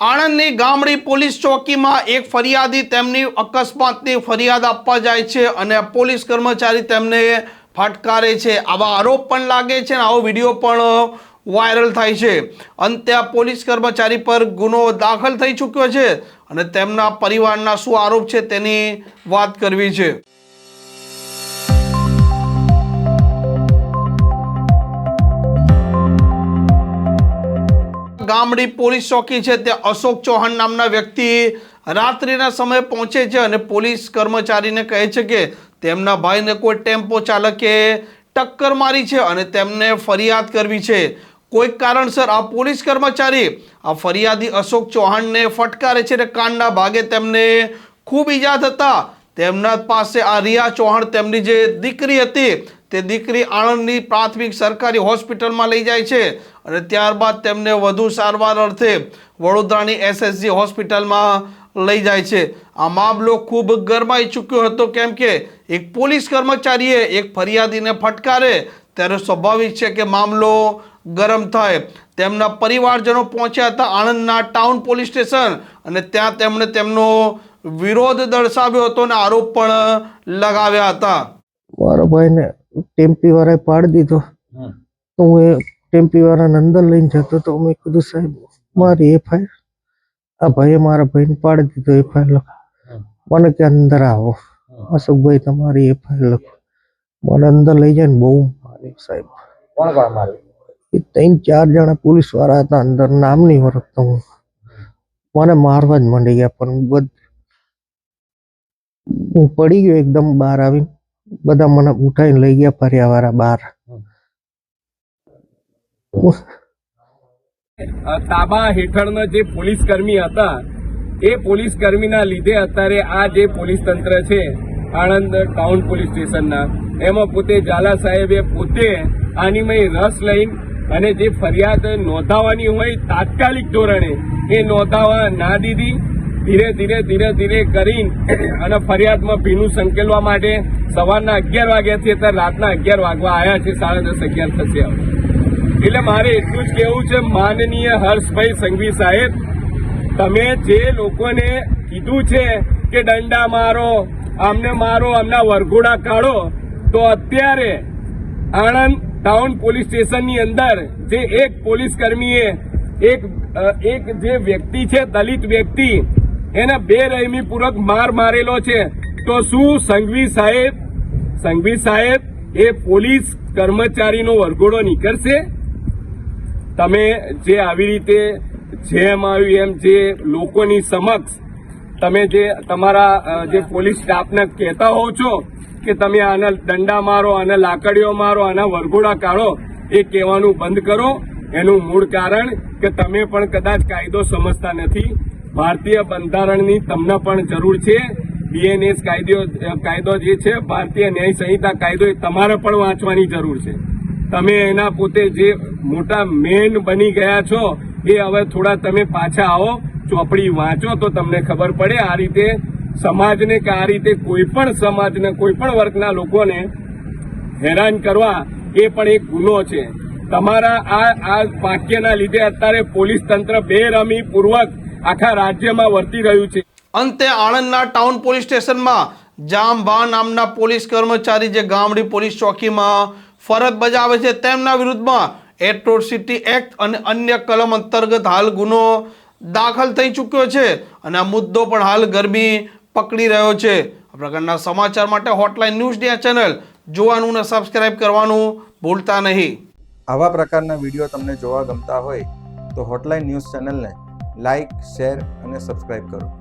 આણંદની ગામડી police ચોકીમાં એક ફરિયાદી તેમની અકસ્માતની ફરિયાદ આપવા જાય છે અને પોલીસ કર્મચારી તેમને ફટકારે છે. આવા આરોપ પણ લાગે છે અને આવો વીડિયો પણ વાયરલ થાય છે. અંતે આ પોલીસ કર્મચારી પર ગુનો દાખલ થઈ ચૂક્યો છે અને તેમના પરિવારના શું આરોપ છે તેની વાત કરવી છે. ગામડી પોલીસ ચોકી છે, ત્યાં અશોક ચૌહાણ નામના વ્યક્તિ રાત્રિના સમયે પહોંચે છે અને પોલીસ કર્મચારીને કહે છે કે તેમના ભાઈને કોઈ ટેમ્પો ચાલકે ટક્કર મારી છે અને તેમને ફરિયાદ કરવી છે. કોઈક કારણસર આ પોલીસ કર્મચારી આ ફરિયાદી અશોક ચૌહાણને ફટકારે છે અને કાનના ભાગે તેમને ખૂબ ઈજા થતા તેમના પાસે આ રિયા ચૌહાણ તેમની જે દીકરી હતી તે દીકરી આણંદની પ્રાથમિક સરકારી હોસ્પિટલમાં લઈ જાય છે અને ત્યારબાદ તેમને વધુ સારવાર અર્થે વડોદરાની એસએસજી હોસ્પિટલમાં લઈ જાય છે. આ મામલો ખૂબ ગરમાઈ ચૂક્યો હતો કેમ કે એક પોલીસ કર્મચારીએ એક ફરિયાદીને ફટકારે ત્યારે સ્વાભાવિક છે કે મામલો ગરમ થાય. તેમના પરિવારજનો પહોંચ્યા હતા આણંદના ટાઉન પોલીસ સ્ટેશન અને ત્યાં તેમણે તેમનો વિરોધ દર્શાવ્યો હતો અને આરોપ પણ લગાવ્યા હતા. મારા ભાઈને ટેમ્પી વાળાએ પાડી દીધો. તો હું એ ટેમ્પી વાળાને અંદર લઈને જતો તો મેં કીધું સાહેબ મારી એફઆઈઆર આ ભાઈએ મારા ભાઈને પાડી દીધો એફઆઈઆર લખો મને કે અંદર આવો. અશોકભાઈ તમારી એફઆઈઆર લખો. મને અંદર લઈ જાય ને બહુ મારી સાહેબ. કોણ કોણ માર્યું? એ ત્રણ ચાર જણા પોલીસવાળા હતા અંદર નામ નહીં ઓળખતો હું. મને મારવા જ માંડી ગયા પણ બધ હું પડી ગયો એકદમ બહાર આવીને. બધા મને ઉઠાઈને લઈ ગયા ફર્યા વાળા બહાર તાબા હેઠળના જે પોલીસ કર્મી હતા, એ પોલીસ કર્મીના લીધે અત્યારે આ જે પોલીસ તંત્ર છે, આણંદ ટાઉન પોલીસ સ્ટેશનના, એમાં પોતે ઝાલા સાહેબે પોતે આનીમય રસ લઈને અને જે ફરિયાદ નોંધાવાની હોય તાત્કાલિક ધોરણે, એ નોંધાવા ના દીધી. ધીરે ધીરે ધીરે ધીરે કરી અને ફરિયાદમાં ભીનું સંકેલવા માટે સવારના અગિયાર વાગ્યાથી અત્યારે રાતના અગિયાર વાગવા આવ્યા છે સાડા દસ અગિયાર થશે એટલે મારે એટલું જ કહેવું છે, માનનીય હર્ષભાઈ સંઘવી સાહેબ, તમે જે લોકોને કીધું છે કે દંડા મારો, આમને મારો, આમના વરઘોડા કાઢો, તો અત્યારે આણંદ ટાઉન પોલીસ સ્ટેશનની અંદર જે એક પોલીસ કર્મીએ, એક એક જે વ્યક્તિ છે, દલિત વ્યક્તિ, એને બે રહેમીપૂર્વક માર મારેલો છે. તો શું સંઘવી સાહેબ સંઘવી સાહેબ એ પોલીસ કર્મચારીનો વરઘોડો નીકળશે? તમે જે આવી રીતે જેમ આવ્યું એમ જે લોકોની સમક્ષ તમે જે તમારા જે પોલીસ સ્ટાફને કહેતા હોવ છો કે તમે આના દંડા મારો, આને લાકડીઓ મારો, આના વરઘોડા કાઢો, એ કહેવાનું બંધ કરો. એનું મૂળ કારણ કે તમે પણ કદાચ કાયદો સમજતા નથી. ભારતીય બંધારણની તમને પણ જરૂર છે. બીએનએસ કાયદો કાયદો જે છે, ભારતીય ન્યાય સંહિતા કાયદો એ તમારે પણ વાંચવાની જરૂર છે. તમે એના પોતે જે મોટા મેન બની ગયા છો, એ હવે થોડા તમે પાછા આવો, ચોપડી વાંચો તો તમને ખબર પડે આ રીતે સમાજને કે આ રીતે કોઈ પણ સમાજને, કોઈ પણ વર્ગના લોકોને હેરાન કરવા એ પણ એક ગુનો છે. તમારા આ આ વાક્યના લીધે અત્યારે પોલીસ તંત્ર બેરમી પૂર્વક આખા રાજ્યમાં વર્તી રહ્યું છે. અંતે આણંદના ટાઉન પોલીસ સ્ટેશનમાં જામભા નામના પોલીસ કર્મચારી જે ગામડી પોલીસ ચોકીમાં ફરજ બજાવે છે તેમના વિરુદ્ધમાં એટ્રોસિટી એક્ટ અને અન્ય કલમ અંતર્ગત હાલ ગુનો દાખલ થઈ ચૂક્યો છે અને આ મુદ્દો પણ હાલ ગરમી પકડી રહ્યો છે. આ પ્રકારના સમાચાર માટે હોટલાઇન ન્યૂઝ ડિયા ચેનલ જોવાનું અને સબસ્ક્રાઇબ કરવાનું ભૂલતા નહીં. આવા પ્રકારના વીડિયો તમને જોવા ગમતા હોય તો હોટલાઇન ન્યૂઝ ચેનલને લાઇક શેર અને સબસ્ક્રાઇબ કરો.